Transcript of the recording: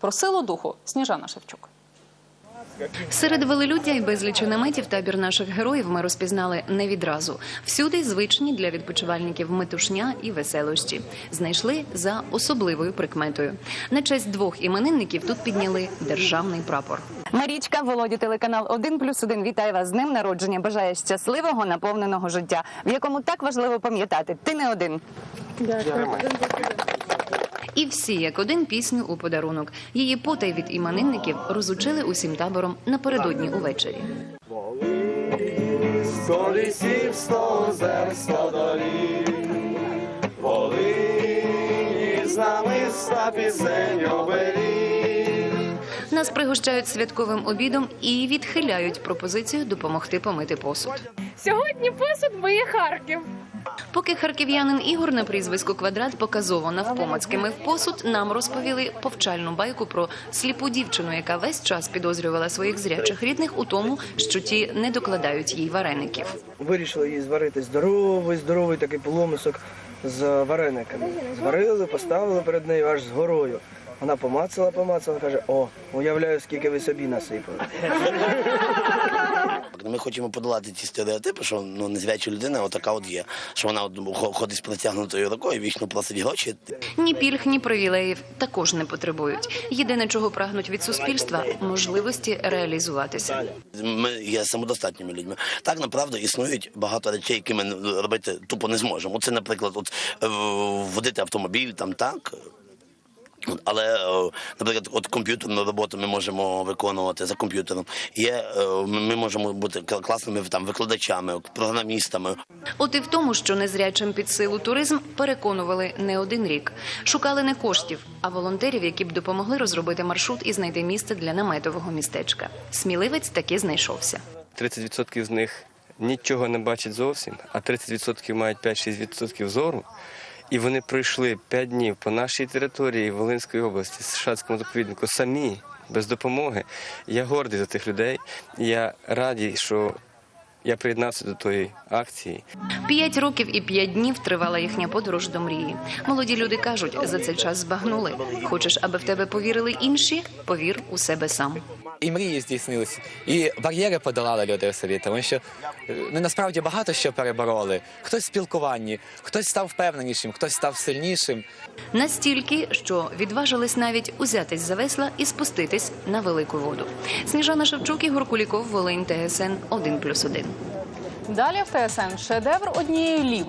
Про силу духу Сніжана Шевчук. Серед велелюддя і безлічі наметів табір наших героїв ми розпізнали не відразу. Всюди звичні для відпочивальників метушня і веселощі. Знайшли за особливою прикметою. На честь двох іменинників тут підняли державний прапор. Марічка, Володю, телеканал 1 плюс 1 вітає вас з днем народження. Бажає щасливого, наповненого життя, в якому так важливо пам'ятати. Ти не один. І всі як один пісню у подарунок. Її потай від іменинників розучили усім табором напередодні увечері. Сто лісів, сто озер, сто доріг, Волині з нами ста пісень оберіг. Нас пригощають святковим обідом і відхиляють пропозицію допомогти помити посуд. Сьогодні посуд моє Харків. Поки харків'янин Ігор на прізвиську квадрат показово навпомацьки мив посуд, нам розповіли повчальну байку про сліпу дівчину, яка весь час підозрювала своїх зрячих рідних у тому, що ті не докладають їй вареників. Вирішили їй зварити здоровий, здоровий такий полумисок з варениками. Зварили, поставили перед нею аж з горою. Вона помацала, помацала, каже: о, уявляю, скільки ви собі насипали. Ми хочемо подолати ті стереотипи, що ну незвяча людина отака от є. Що вона от, хо- ходить з протягнутою рукою, вічно просить гроші. Ні пільг, ні привілеїв також не потребують. Єдине, чого прагнуть від суспільства можливості реалізуватися. Ми є самодостатніми людьми. Так направду існують багато речей, які ми робити тупо не зможемо. Це, наприклад, от е, водити автомобіль там так. Але, е, наприклад, от комп'ютерну роботу ми можемо виконувати за комп'ютером. Є, е, ми ми можемо бути класними там викладачами, програмістами. От і в тому, що незрячим під силу туризм переконували не один рік. Шукали не коштів, а волонтерів, які б допомогли розробити маршрут і знайти місце для наметового містечка. Сміливець таки знайшовся. 30% з них нічого не бачать зовсім, а 30% мають 5-6% зору. І вони пройшли 5 днів по нашій території Волинської області, Шацькому заповіднику, самі, без допомоги. Я гордий за тих людей. Я радий, що я приєднався до тої акції. П'ять років і п'ять днів тривала їхня подорож до мрії. Молоді люди кажуть, за цей час збагнули. Хочеш, аби в тебе повірили інші? Повір у себе сам. І мрії здійснилися, і бар'єри подолали люди в собі, тому що е, ну, насправді багато що перебороли. Хтось в спілкуванні, хтось став впевненішим, хтось став сильнішим. Настільки, що відважились навіть узятись за весла і спуститись на велику воду. Сніжана Шевчук, Ігор Куліков, Волинь, ТСН 1+,1. Далі в ТСН шедевр однією лівою.